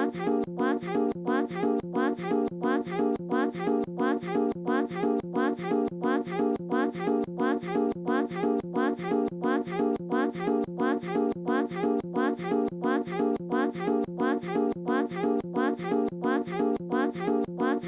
사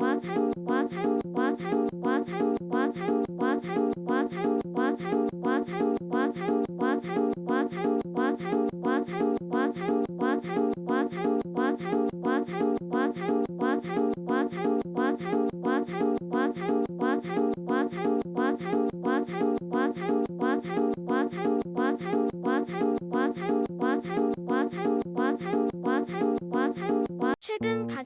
사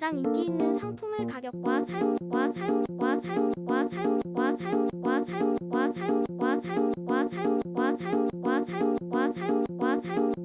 가장 인기 있는 상품의 가격과 사용과 사용과 사용과 사용과 사용과 사용과 사용과 사용과 사용과 사용과 사용과 사용과 사용과 사용과